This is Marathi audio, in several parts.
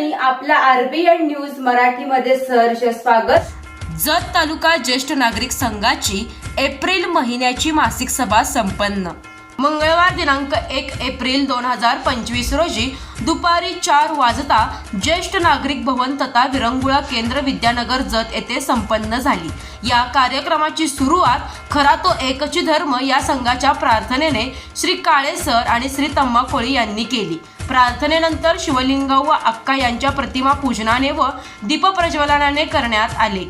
नमस्कार मी ऋतुजा आरबीएन न्यूज मराठीमध्ये सहर्ष स्वागत. जत तालुका ज्येष्ठ नागरिक संघाची एप्रिल महिन्याची मासिक सभा संपन्न. मंगळवार दिनांक एक एप्रिल दोन हजार पंचवीस रोजी दुपारी चार वाजता ज्येष्ठ नागरिक भवन तथा विरंगुळा केंद्र विद्यानगर जत येथे संपन्न झाली. या कार्यक्रमाची सुरुवात खरा तो एकची धर्म या संघाच्या प्रार्थनेने श्री काळे सर आणि श्री तम्मा कोळी यांनी केली. प्रार्थनेनंतर शिवलिंग व अक्का यांच्या प्रतिमा पूजनाने व दीपप्रज्वलनाने करण्यात आले.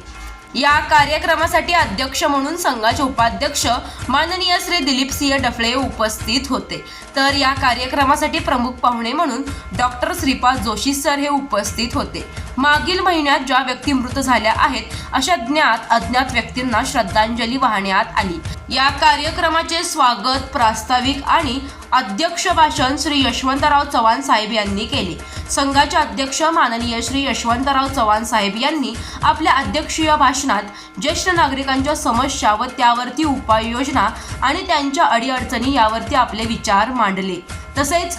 या कार्यक्रमासाठी अध्यक्ष म्हणून संघाचे उपाध्यक्ष माननीय श्री दिलीप सिंह डफळे उपस्थित होते. तर या कार्यक्रमासाठी प्रमुख पाहुणे म्हणून डॉक्टर श्रीपाद जोशी सर हे उपस्थित होते. मागील महिन्यात ज्या व्यक्ती मृत झाल्या आहेत अशा ज्ञात अज्ञात व्यक्तींना श्रद्धांजली वाहण्यात आली. या कार्यक्रमाचे स्वागत प्रास्ताविक आणि अध्यक्ष भाषण श्री यशवंतराव चव्हाण साहेब यांनी केले. संघाचे अध्यक्ष माननीय श्री यशवंतराव चव्हाण साहेब यांनी आपल्या अध्यक्षीय भाषणात ज्येष्ठ नागरिकांच्या समस्या व त्यावरती उपाययोजना आणि त्यांच्या अडीअडचणी यावरती आपले विचार मांडले. तसेच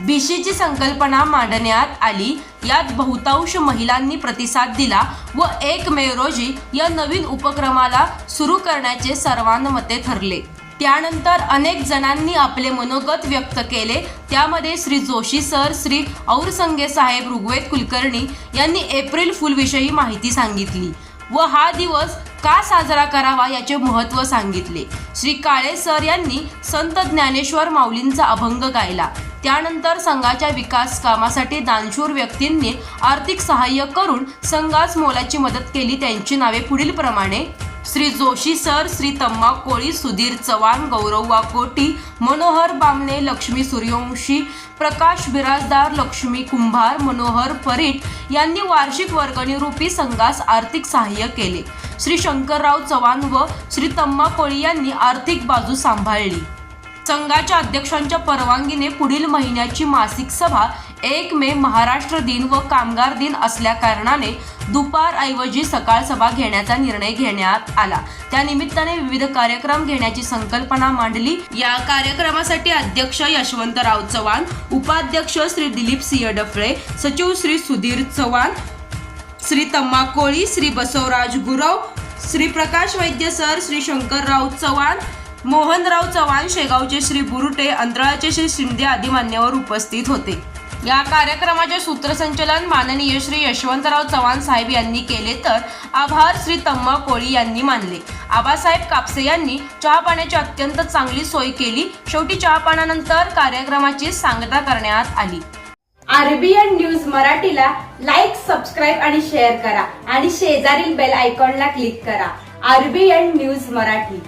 बीसीची संकल्पना मांडण्यात आली. यात बहुतांश महिलांनी प्रतिसाद दिला व एक मे रोजी या नवीन उपक्रमाला सुरू करण्याचे सर्वानुमते ठरले. त्यानंतर अनेक जणांनी आपले मनोगत व्यक्त केले. त्यामध्ये श्री जोशी सर श्री औरसंगे साहेब ऋग्वेद कुलकर्णी यांनी एप्रिल फुलविषयी माहिती सांगितली व हा दिवस का साजरा करावा याचे महत्त्व सांगितले. श्री काळे सर यांनी संत ज्ञानेश्वर माऊलींचा अभंग गायला. त्यानंतर संघाच्या विकास कामासाठी दानशूर व्यक्तींनी आर्थिक सहाय्य करून संघास मोलाची मदत केली त्यांची नावे पुढीलप्रमाणे श्री जोशी सर श्री तम्मा कोळी सुधीर चव्हाण गौरव वाकोटी मनोहर बामणे लक्ष्मी सूर्यवंशी प्रकाश बिराजदार लक्ष्मी कुंभार मनोहर परीट यांनी वार्षिक वर्गणीरूपी संघास आर्थिक सहाय्य केले. श्री शंकरराव चव्हाण व श्री तम्मा कोळी यांनी आर्थिक बाजू सांभाळली. संघाच्या अध्यक्षांच्या परवानगीने पुढील महिन्याची मासिक सभा एक मे महाराष्ट्र दिन व कामगार दिन असल्या कारणाने दुपारऐवजी सकाळ सभा घेण्याचा निर्णय घेण्यात आला. त्यानिमित्ताने विविध कार्यक्रम घेण्याची संकल्पना मांडली. या कार्यक्रमासाठी अध्यक्ष यशवंतराव चव्हाण उपाध्यक्ष श्री दिलीप सिंह डफळे सचिव श्री सुधीर चव्हाण श्री तम्मा कोळी श्री बसवराज गुरव श्री प्रकाश वैद्य सर श्री शंकरराव चव्हाण मोहनराव चव्हाण शेगावचे श्री बुरुटे अंतराळाचे श्री शिंदे आदी मान्यवर उपस्थित होते. या कार्यक्रमाचे सूत्रसंचलन माननीय श्री यशवंतराव चव्हाण साहेब यांनी केले तर आभार श्री तम्मा कोळी यांनी मानले. आबासाहेब कापसे यांनी चहा पाण्याची अत्यंत चांगली सोय केली. शेवटी चहा पाण्यानंतर कार्यक्रमाची सांगता करण्यात आली. आरबीएन न्यूज मराठीला लाईक सबस्क्राईब आणि शेअर करा. आणि शेजारील बेल आयकॉनला क्लिक करा. RBN news Marathi.